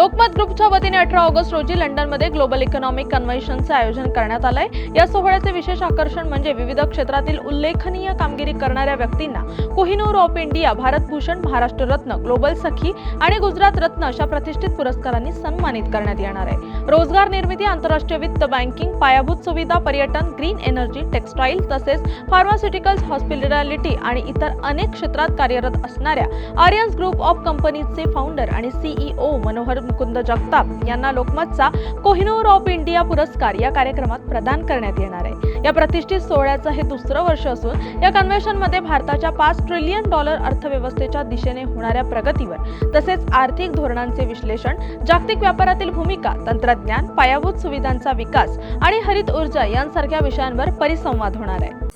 लोकमत ग्रुपच्या वतीने अठरा ऑगस्ट रोजी लंडनमध्ये ग्लोबल इकॉनॉमिक कन्व्हेन्शनचे आयोजन करण्यात आलंय. या सोहळ्याचे विशेष आकर्षण म्हणजे विविध क्षेत्रातील उल्लेखनीय कामगिरी करणाऱ्या व्यक्तींना Kohinoor of India Bharat Bhushan Maharashtra Ratna global Sakhi आणि गुजरात रत्न अशा प्रतिष्ठित पुरस्कारांनी सन्मानित करण्यात येणार आहे. रोजगार निर्मिती आंतरराष्ट्रीय वित्त बँकिंग पायाभूत सुविधा पर्यटन ग्रीन एनर्जी टेक्स्टाईल तसेच फार्मास्युटिकल्स हॉस्पिटॅलिटी आणि इतर अनेक क्षेत्रात कार्यरत असणाऱ्या आर्यन्स ग्रुप ऑफ कंपनीजचे फाउंडर आणि सीईओ मनोहर मुकुंद जगताप यांना लोकमतचा कोहिनूर ऑफ इंडिया पुरस्कार या कार्यक्रमात प्रदान करण्यात येणार आहे. या प्रतिष्ठित सोहळ्याचं हे दुसरं वर्ष असून या कन्व्हेन्शनमध्ये भारताच्या पाच ट्रिलियन डॉलर अर्थव्यवस्थेच्या दिशेने होणाऱ्या प्रगतीवर तसेच आर्थिक धोरणांचे विश्लेषण जागतिक व्यापारातील भूमिका तंत्रज्ञान पायाभूत सुविधांचा विकास आणि हरित ऊर्जा यांसारख्या विषयांवर परिसंवाद होणार आहे.